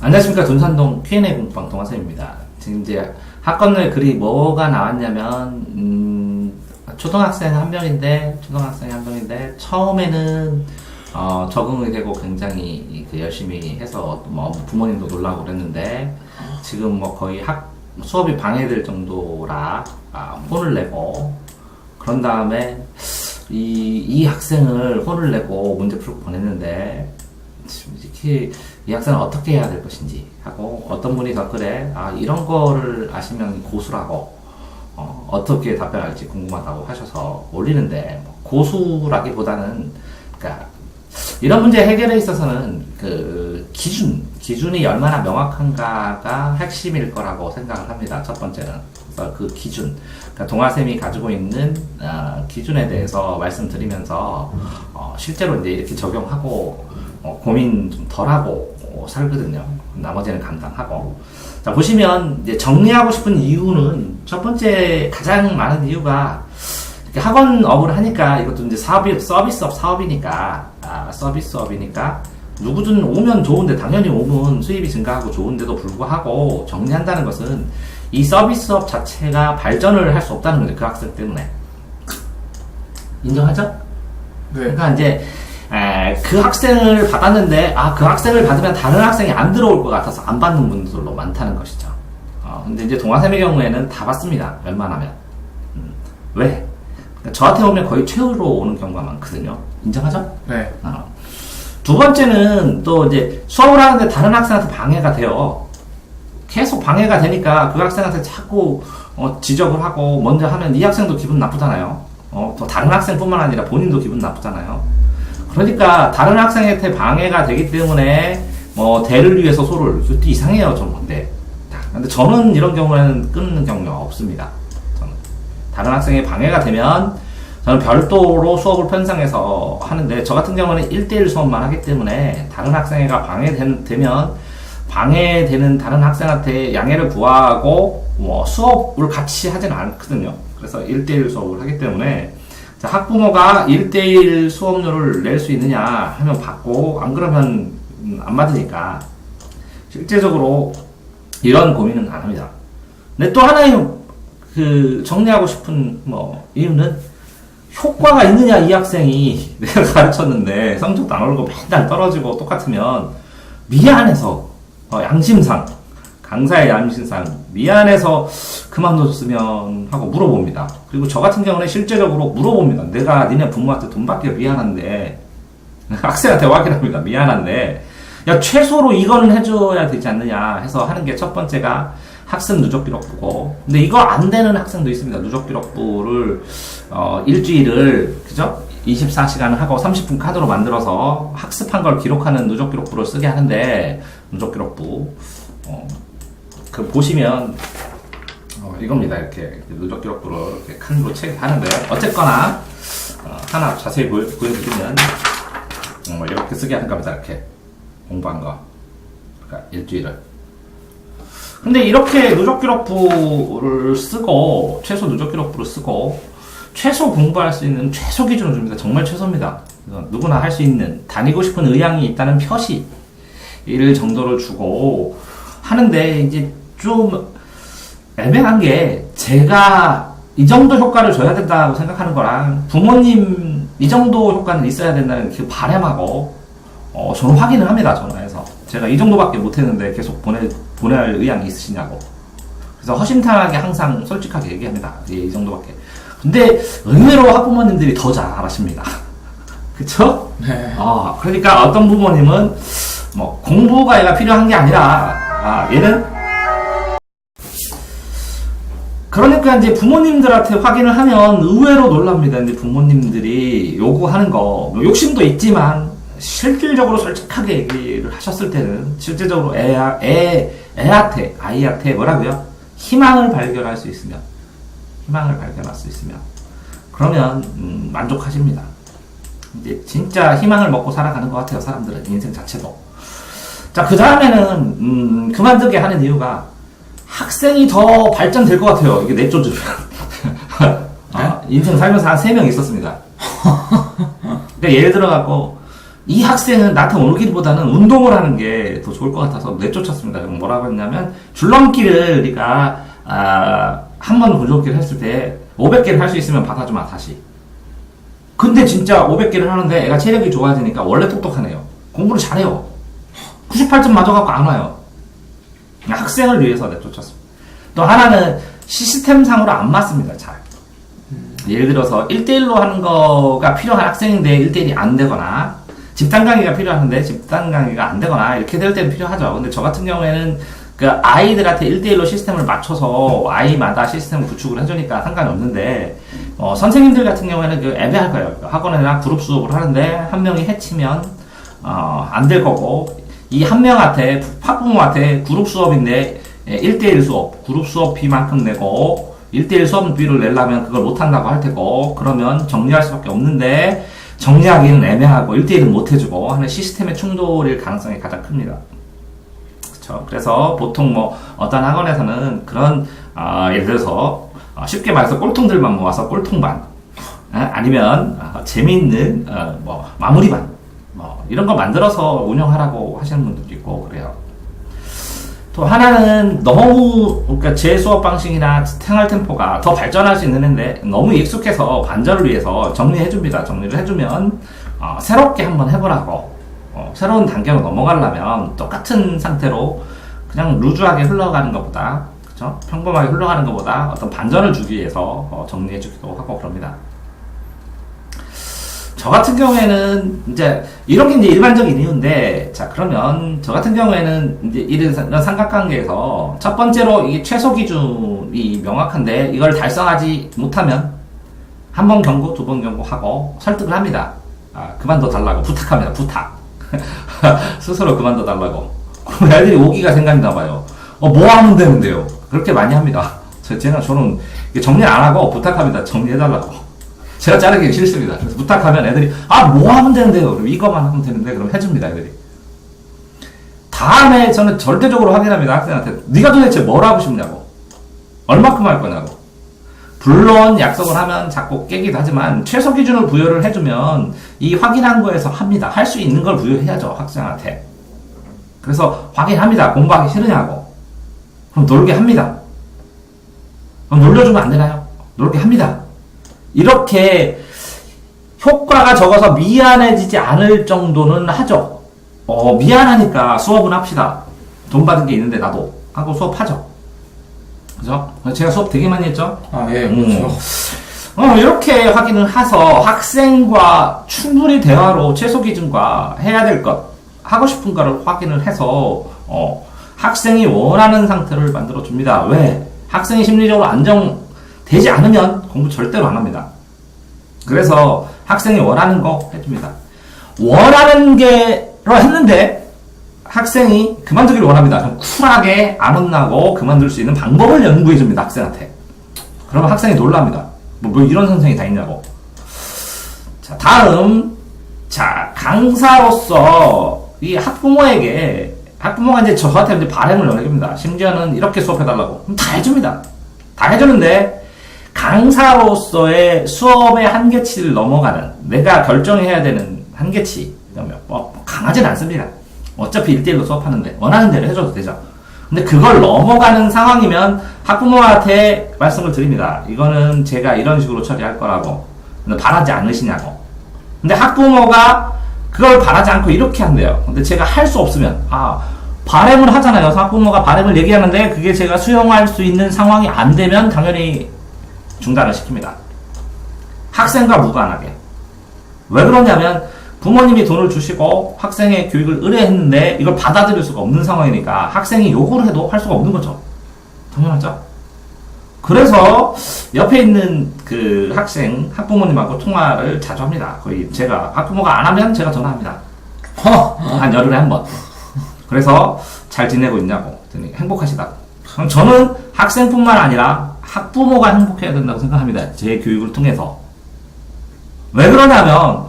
안녕하십니까 돈산동 Q&A 공부방 동화쌤입니다. 지금 이제 학과내 글이 뭐가 나왔냐면 음, 초등학생 한 명인데 초등학생 한 명인데 처음에는 어, 적응이 되고 굉장히 그 열심히 해서 뭐 부모님도 놀라고 그랬는데 지금 뭐 거의 학 수업이 방해될 정도라 아, 혼을 내고 그런 다음에 이, 이 학생을 혼을 내고 문제 풀고 보냈는데 솔직히 이 학생은 어떻게 해야 될 것인지 하고 어떤 분이 댓글에 아 이런 거를 아시면 고수라고 어, 어떻게 답변할지 궁금하다고 하셔서 올리는데 뭐 고수라기보다는 그러니까 이런 문제 해결에 있어서는 그 기준 기준이 얼마나 명확한가가 핵심일 거라고 생각을 합니다. 첫 번째는 그 기준 그러니까 동아 쌤이 가지고 있는 어, 기준에 대해서 말씀드리면서 어, 실제로 이제 이렇게 적용하고 어, 고민 좀 덜하고 어, 살거든요. 나머지는 감당하고. 자, 보시면 이제 정리하고 싶은 이유는 첫 번째 가장 많은 이유가 학원업을 하니까 이것도 이제 사업이, 서비스업 사업이니까, 아, 서비스업이니까 누구든 오면 좋은데 당연히 오면 수입이 증가하고 좋은데도 불구하고 정리한다는 것은 이 서비스업 자체가 발전을 할 수 없다는 거죠. 그 학생 때문에. 인정하죠? 네. 그러니까 이제 에, 그 학생을 받았는데 아 그 학생을 받으면 다른 학생이 안 들어올 것 같아서 안 받는 분들도 많다는 것이죠. 어, 근데 이제 동아쌤의 경우에는 다 받습니다. 웬만하면 음, 왜? 그러니까 저한테 오면 거의 최후로 오는 경우가 많거든요. 인정하죠? 네. 어. 두 번째는 또 이제 수업을 하는데 다른 학생한테 방해가 돼요. 계속 방해가 되니까 그 학생한테 자꾸 어, 지적을 하고 먼저 하면 이 학생도 기분 나쁘잖아요. 어, 또 다른 학생뿐만 아니라 본인도 기분 나쁘잖아요. 그러니까 다른 학생한테 방해가 되기 때문에 뭐 대를 위해서 소를 그것도 이상해요 저는 근데 근데 저는 이런 경우에는 끊는 경우가 없습니다. 저는 다른 학생에 방해가 되면 저는 별도로 수업을 편성해서 하는데 저 같은 경우는 1대1 수업만 하기 때문에 다른 학생회가 방해되면 방해되는 다른 학생한테 양해를 구하고 뭐 수업을 같이 하지는 않거든요. 그래서 1대1 수업을 하기 때문에 자, 학부모가 1대1 수업료를 낼 수 있느냐 하면 받고 안 그러면 음, 안 받으니까 실제적으로 이런 고민은 안 합니다. 근데 또 하나의 그 정리하고 싶은 뭐 이유는 효과가 있느냐 이 학생이 내가 가르쳤는데 성적도 안 오르고 맨날 떨어지고 똑같으면 미안해서 어, 양심상 강사의 양심상 미안해서 그만뒀으면 하고 물어봅니다. 그리고 저 같은 경우는 실제적으로 물어봅니다. 내가 니네 부모한테 돈 받기 미안한데 학생한테 확인합니다. 미안한데 야 최소로 이거는 해줘야 되지 않느냐 해서 하는 게 첫 번째가 학생 누적 기록부고 근데 이거 안 되는 학생도 있습니다. 누적 기록부를 어, 일주일을 그죠? 24시간을 하고 30분 카드로 만들어서 학습한 걸 기록하는 누적 기록부를 쓰게 하는데 누적 기록부 어, 그 보시면 어, 이겁니다. 이렇게 누적 기록부를 이렇게 칸으로 체크하는데 어쨌거나 어, 하나 자세히 보여, 보여드리면 어, 이렇게 쓰게 하는 겁니다. 이렇게 공부한 거 그러니까 일주일을 근데 이렇게 누적 기록부를 쓰고 최소 누적 기록부를 쓰고 최소 공부할 수 있는 최소 기준을 줍니다. 정말 최소입니다. 누구나 할 수 있는 다니고 싶은 의향이 있다는 표시 일 정도를 주고 하는데 이제 좀 애매한 게 제가 이 정도 효과를 줘야 된다고 생각하는 거랑 부모님 이 정도 효과는 있어야 된다는 그 바람하고 어, 저는 확인을 합니다 전화해서. 제가 이 정도밖에 못했는데 계속 보내 보낼 의향이 있으시냐고. 그래서 허심탄회하게 항상 솔직하게 얘기합니다. 예, 이 정도밖에. 근데 의외로 학부모님들이 더 잘 아십니다. 그쵸? 네. 아, 그러니까 어떤 부모님은 뭐 공부가 얘가 필요한 게 아니라 아, 얘는 그러니까 이제 부모님들한테 확인을 하면 의외로 놀랍니다. 이제 부모님들이 요구하는 거뭐 욕심도 있지만 실질적으로 솔직하게 얘기를 하셨을 때는 실제적으로 애, 애, 애한테 아이한테 뭐라고요? 희망을 발견할 수 있으면 희망을 발견할 수 있으면 그러면 음, 만족하십니다. 이제 진짜 희망을 먹고 살아가는 것 같아요. 사람들은 인생 자체도. 자, 그 다음에는 음, 그만두게 하는 이유가 학생이 더 발전될 것 같아요. 이게 내쫓으면. 아, 인생 살면서 한세명 있었습니다. 그러니까 예를 들어 갖고 이 학생은 나한테 오기보다는 운동을 하는 게 더 좋을 것 같아서 내쫓았습니다. 그럼 뭐라고 했냐면 줄넘기를 우리가 아, 한번 줄넘기를 했을 때 500개를 할 수 있으면 받아주마 다시. 근데 진짜 500개를 하는데 애가 체력이 좋아지니까 원래 똑똑하네요. 공부를 잘해요. 98점 맞아갖고 안 와요. 학생을 위해서 내쫓았습니다. 또 하나는 시스템상으로 안 맞습니다. 잘. 예를 들어서 1대1로 하는 거가 필요한 학생인데 1대1이 안 되거나 집단 강의가 필요한데 집단 강의가 안 되거나 이렇게 될 때는 필요하죠. 근데 저 같은 경우에는 그 아이들한테 1대1로 시스템을 맞춰서 아이마다 시스템을 구축을 해주니까 상관이 없는데 어, 선생님들 같은 경우에는 그 애매할 거예요. 학원이나 그룹 수업을 하는데 한 명이 해치면 어, 안 될 거고 이 한 명한테 학부모한테 그룹 수업인데 1대1 수업 그룹 수업비만큼 내고 1대1 수업비를 내려면 그걸 못한다고 할 테고 그러면 정리할 수밖에 없는데 정리하기는 애매하고 1대1은 못해주고 하는 시스템의 충돌일 가능성이 가장 큽니다. 그렇죠. 그래서 보통 뭐 어떤 학원에서는 그런 어, 예를 들어서 어, 쉽게 말해서 꼴통들만 모아서 꼴통반 어, 아니면 어, 재미있는 어, 뭐 마무리반 뭐 이런 거 만들어서 운영하라고 하시는 분들도 있고 그래요. 또 하나는 너무 그러니까 제 수업 방식이나 생활 템포가 더 발전할 수 있는데 너무 익숙해서 반전을 위해서 정리해 줍니다. 정리를 해주면 어, 새롭게 한번 해보라고 어, 새로운 단계로 넘어가려면 똑같은 상태로 그냥 루즈하게 흘러가는 것보다 그죠? 평범하게 흘러가는 것보다 어떤 반전을 주기 위해서 어, 정리해 주기도 하고 그럽니다. 저 같은 경우에는 이제 이런 게 이제 일반적인 이유인데 자 그러면 저 같은 경우에는 이제 이런 삼각관계에서 첫 번째로 이게 최소 기준이 명확한데 이걸 달성하지 못하면 한 번 경고 두 번 경고하고 설득을 합니다. 아 그만둬 달라고 부탁합니다. 부탁 스스로 그만둬 달라고 그럼 애들이 오기가 생각나 봐요. 어 뭐 하면 되는데요? 그렇게 많이 합니다. 저, 제가 저는 정리 안 하고 부탁합니다. 정리해 달라고. 제가 자르기 싫습니다. 그래서 부탁하면 애들이 아 뭐 하면 되는데요? 그럼 이거만 하면 되는데 그럼 해줍니다 애들이. 다음에 저는 절대적으로 확인합니다 학생한테 네가 도대체 뭘 하고 싶냐고. 얼마큼 할 거냐고. 물론 약속을 하면 자꾸 깨기도 하지만 최소 기준을 부여를 해주면 이 확인한 거에서 합니다. 할 수 있는 걸 부여해야죠 학생한테. 그래서 확인합니다. 공부하기 싫으냐고. 그럼 놀게 합니다. 그럼 놀려주면 안 되나요? 놀게 합니다 이렇게 효과가 적어서 미안해지지 않을 정도는 하죠. 어, 미안하니까 수업은 합시다. 돈 받은 게 있는데 나도 하고 수업하죠. 그죠? 제가 수업 되게 많이 했죠? 아, 예, 음. 그렇죠. 어, 이렇게 확인을 해서 학생과 충분히 대화로 최소 기준과 해야 될 것, 하고 싶은 거를 확인을 해서, 어, 학생이 원하는 상태를 만들어 줍니다. 왜? 학생이 심리적으로 안정 되지 않으면 공부 절대로 안 합니다. 그래서 학생이 원하는 거 해줍니다. 원하는 게로 했는데 학생이 그만두기를 원합니다. 그럼 쿨하게 안 혼나고 그만둘 수 있는 방법을 연구해 줍니다. 학생한테. 그러면 학생이 놀랍니다. 뭐, 뭐 이런 선생이 다 있냐고. 자, 다음. 자, 강사로서 이 학부모에게, 학부모가 이제 저한테 이제 바람을 연해줍니다. 심지어는 이렇게 수업해달라고. 그럼 다 해줍니다. 다 해주는데, 강사로서의 수업의 한계치를 넘어가는, 내가 결정해야 되는 한계치, 뭐, 강하진 않습니다. 어차피 1대1로 수업하는데, 원하는 대로 해줘도 되죠. 근데 그걸 넘어가는 상황이면 학부모한테 말씀을 드립니다. 이거는 제가 이런 식으로 처리할 거라고. 바라지 않으시냐고. 근데 학부모가 그걸 바라지 않고 이렇게 한대요. 근데 제가 할 수 없으면, 아, 바램을 하잖아요. 학부모가 바램을 얘기하는데 그게 제가 수용할 수 있는 상황이 안 되면 당연히 중단을 시킵니다. 학생과 무관하게. 왜 그러냐면 부모님이 돈을 주시고 학생의 교육을 의뢰했는데 이걸 받아들일 수가 없는 상황이니까 학생이 요구를 해도 할 수가 없는 거죠. 당연하죠. 그래서 옆에 있는 그 학생 학부모님하고 통화를 자주 합니다. 거의 제가 학부모가 안 하면 제가 전화합니다. 한 열흘에 한 번. 그래서 잘 지내고 있냐고 행복하시다고. 저는 학생뿐만 아니라 학부모가 행복해야 된다고 생각합니다. 제 교육을 통해서. 왜 그러냐면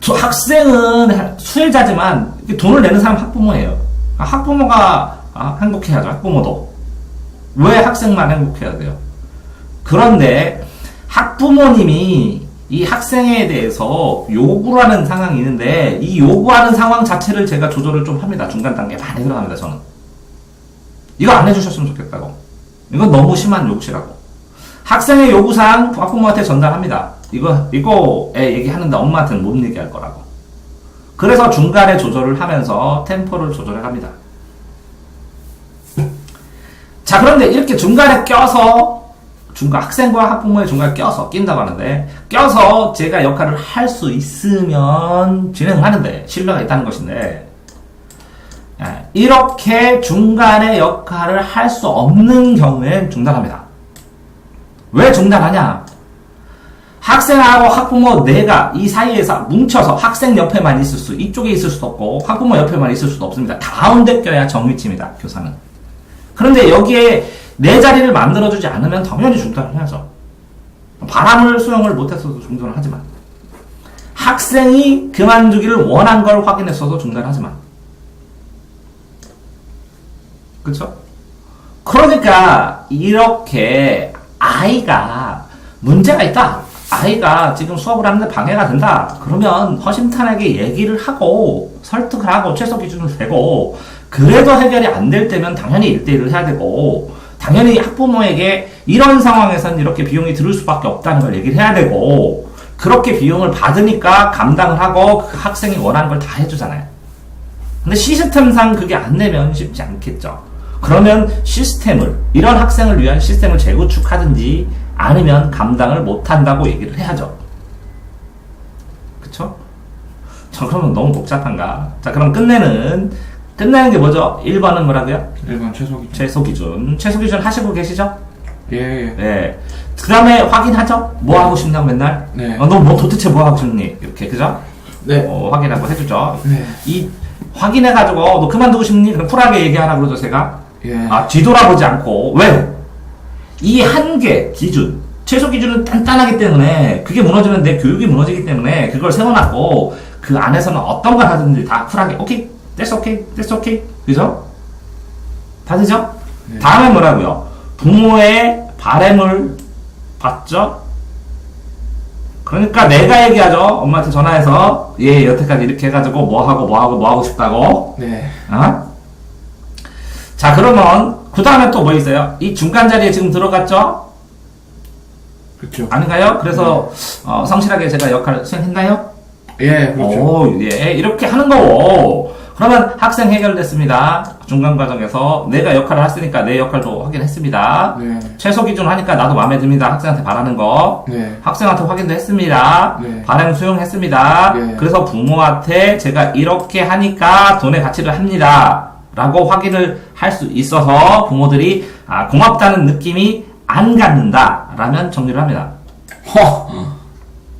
저 학생은 수혜자지만 돈을 내는 사람 은 학부모예요. 아, 학부모가 아, 행복해야죠. 학부모도. 왜 학생만 행복해야 돼요? 그런데 학부모님이 이 학생에 대해서 요구를 하는 상황이 있는데 이 요구하는 상황 자체를 제가 조절을 좀 합니다. 중간 단계에 많이 들어갑니다. 저는 이거 안 해주셨으면 좋겠다고. 이건 너무 심한 요구시라고. 학생의 요구사항 학부모한테 전달합니다. 이거 이거에 얘기하는데 엄마한테는 못 얘기할 거라고. 그래서 중간에 조절을 하면서 템포를 조절해 갑니다. 자, 그런데 이렇게 중간에 껴서 중간 학생과 학부모의 중간에 껴서 낀다고 하는데 껴서 제가 역할을 할 수 있으면 진행하는데 신뢰가 있다는 것인데 예, 이렇게 중간에 역할을 할 수 없는 경우엔 중단합니다. 왜 중단하냐? 학생하고 학부모 내가 이 사이에서 뭉쳐서 학생 옆에만 있을 수, 이쪽에 있을 수도 없고 학부모 옆에만 있을 수도 없습니다. 가운데 껴야 정위치입니다. 교사는. 그런데 여기에 내 자리를 만들어주지 않으면 당연히 중단을 해야죠. 바람을 수용을 못했어도 중단을 하지만 학생이 그만두기를 원한 걸 확인했어도 중단하지만 그렇죠? 그러니까 이렇게 아이가 문제가 있다. 아이가 지금 수업을 하는데 방해가 된다. 그러면 허심탄회하게 얘기를 하고 설득을 하고 최소 기준을 대고 그래도 해결이 안 될 때면 당연히 1대1을 해야 되고 당연히 학부모에게 이런 상황에서는 이렇게 비용이 들을 수밖에 없다는 걸 얘기를 해야 되고 그렇게 비용을 받으니까 감당을 하고 그 학생이 원하는 걸 다 해주잖아요. 근데 시스템상 그게 안 되면 쉽지 않겠죠. 그러면 시스템을 이런 학생을 위한 시스템을 재구축하든지 아니면 감당을 못한다고 얘기를 해야죠. 그쵸? 저 그러면 너무 복잡한가? 자 그럼 끝내는 끝내는 게 뭐죠? 1번은 뭐라고요? 일반 최소 기준. 최소 기준. 최소 기준 하시고 계시죠? 예, 예. 네. 그 다음에 확인하죠? 뭐 하고 싶냐고 맨날? 네. 어, 너뭐 도대체 뭐 하고 싶니? 이렇게, 그죠? 네. 어, 확인하고 해주죠. 네. 이, 확인해가지고, 너 그만두고 싶니? 그럼 쿨하게 얘기하라 그러죠, 제가. 예. 아, 뒤돌아보지 않고. 왜? 이 한계 기준, 최소 기준은 단단하기 때문에, 그게 무너지면 내 교육이 무너지기 때문에, 그걸 세워놨고, 그 안에서는 어떤 걸 하든지 다 쿨하게, 오케이, that's okay, that's okay. 그죠? 다 되죠? 네. 다음에 뭐라고요? 부모의 바램을 받죠? 그러니까 내가 얘기하죠. 엄마한테 전화해서, 얘 여태까지 이렇게 해가지고, 뭐 하고, 뭐 하고, 뭐 하고 싶다고. 네. 어? 자, 그러면, 그 다음에 또 뭐 있어요? 이 중간 자리에 지금 들어갔죠? 그렇죠. 아닌가요? 그래서, 어, 성실하게 제가 역할을 수행했나요? 예, 그렇죠. 오, 예, 이렇게 하는 거고. 그러면 학생 해결됐습니다. 중간 과정에서 내가 역할을 했으니까 내 역할도 확인했습니다. 네. 최소 기준 하니까 나도 마음에 듭니다. 학생한테 바라는 거. 네. 학생한테 확인도 했습니다. 네. 발행 수용했습니다. 네. 그래서 부모한테 제가 이렇게 하니까 돈의 가치를 합니다. 라고 확인을 할 수 있어서 부모들이 아, 고맙다는 느낌이 안 갖는다. 라면 정리를 합니다. 허.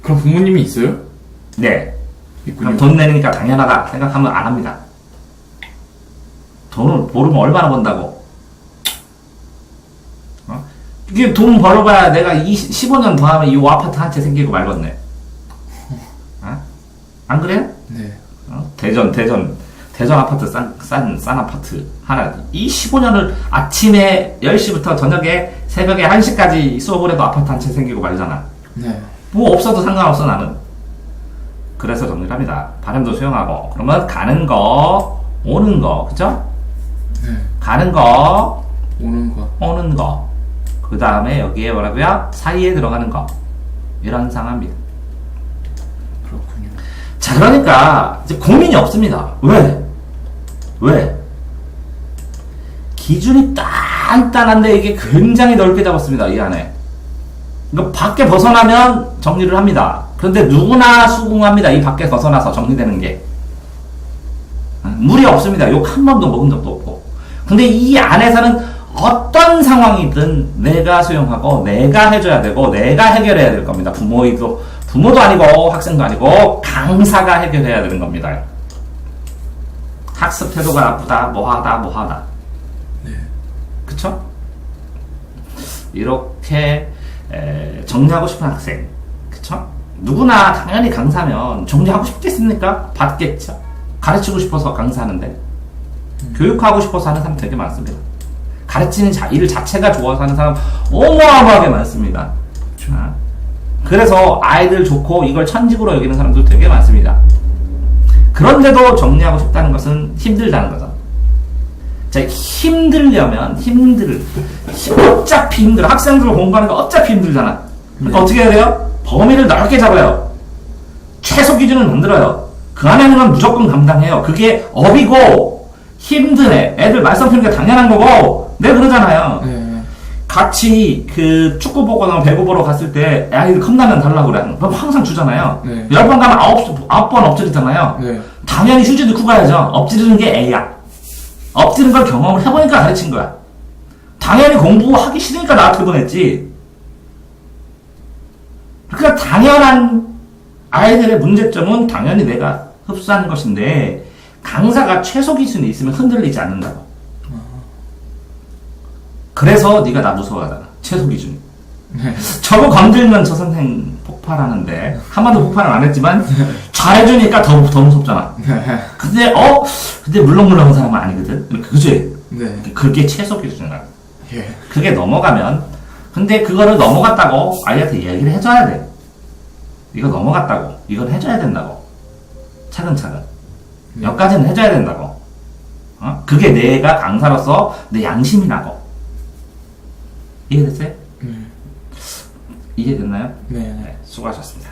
그럼 부모님이 있어요? 네. 있군요. 그럼 돈 내니까 당연하다 생각하면 안 합니다. 돈을 모르면 얼마나 번다고. 어? 이게 돈 벌어봐야 내가 20, 15년 더 하면 이 아파트 한 채 생기고 말겠네. 어? 안 그래요? 네. 어? 대전, 대전, 대전 아파트 싼, 싼, 싼 아파트 하나. 이 15년을 아침에 10시부터 저녁에 새벽에 1시까지 수업을 해도 아파트 한 채 생기고 말잖아. 네. 뭐 없어도 상관없어 나는. 그래서 정리를 합니다. 발음도 수용하고. 그러면 가는 거, 오는 거, 그죠? 네. 가는 거, 오는 거. 오는 거. 그 다음에 여기에 뭐라고요? 사이에 들어가는 거. 이런 상황입니다. 그렇군요. 자, 그러니까 이제 고민이 없습니다. 왜? 왜? 기준이 단단한데 이게 굉장히 넓게 잡았습니다. 이 안에. 그러니까 밖에 벗어나면 정리를 합니다. 그런데 누구나 수긍합니다. 이 밖에 벗어나서 정리되는 게. 무리 없습니다. 욕 한 번도 먹은 적도 없고. 근데 이 안에서는 어떤 상황이든 내가 수용하고 내가 해줘야 되고 내가 해결해야 될 겁니다. 부모이도 부모도 아니고 학생도 아니고 강사가 해결해야 되는 겁니다. 학습 태도가 나쁘다, 뭐하다, 뭐하다. 네. 그쵸? 이렇게 에, 정리하고 싶은 학생, 그쵸? 누구나 당연히 강사면 정리하고 싶겠습니까? 받겠죠. 가르치고 싶어서 강사하는데 교육하고 싶어서 하는 사람 되게 많습니다. 가르치는 자, 일 자체가 좋아서 하는 사람 어마어마하게 많습니다. 그렇죠. 아, 그래서 아이들 좋고 이걸 천직으로 여기는 사람도 되게 많습니다. 그런데도 정리하고 싶다는 것은 힘들다는 거죠. 자, 힘들려면 힘들, 어차피 힘들어. 학생들 공부하는 거 어차피 힘들잖아. 그러니까 네. 어떻게 해야 돼요? 범위를 넓게 잡아요. 최소 기준을 만들어요. 그 안에 있는 건 무조건 감당해요. 그게 업이고 힘드네. 애들 말썽 피는 게 당연한 거고. 내 그러잖아요. 네. 같이 그 축구 보거나 배구 보러 갔을 때 아이들 컵라면 달라고 그래. 그럼 항상 주잖아요. 네. 열번 가면 아홉, 아홉 번 엎드리잖아요. 네. 당연히 휴지 넣고 가야죠. 엎드리는 게 A야. 엎드리는 걸 경험을 해보니까 가르친 거야. 당연히 공부하기 싫으니까 나한테 보냈지. 그러니까 당연한 아이들의 문제점은 당연히 내가 흡수하는 것인데 강사가 최소 기준이 있으면 흔들리지 않는다고. 그래서 네가 나 무서워하잖아. 최소 기준. 네. 저거 건들면 저 선생 폭발하는데 한 번도 폭발을 안 했지만 잘해주니까 더, 더 무섭잖아. 네. 근데 어? 근데 물렁물렁한 사람은 아니거든. 그지? 네. 그게 최소 기준이야. 예. 그게 넘어가면 근데 그거를 넘어갔다고 아이한테 얘기를 해줘야 돼. 이거 넘어갔다고. 이건 해줘야 된다고. 차근차근. 여기까지는 해줘야 된다고. 어? 그게 내가 강사로서 내 양심이 나고. 이해됐어요? 네. 이해됐나요? 네. 네, 수고하셨습니다.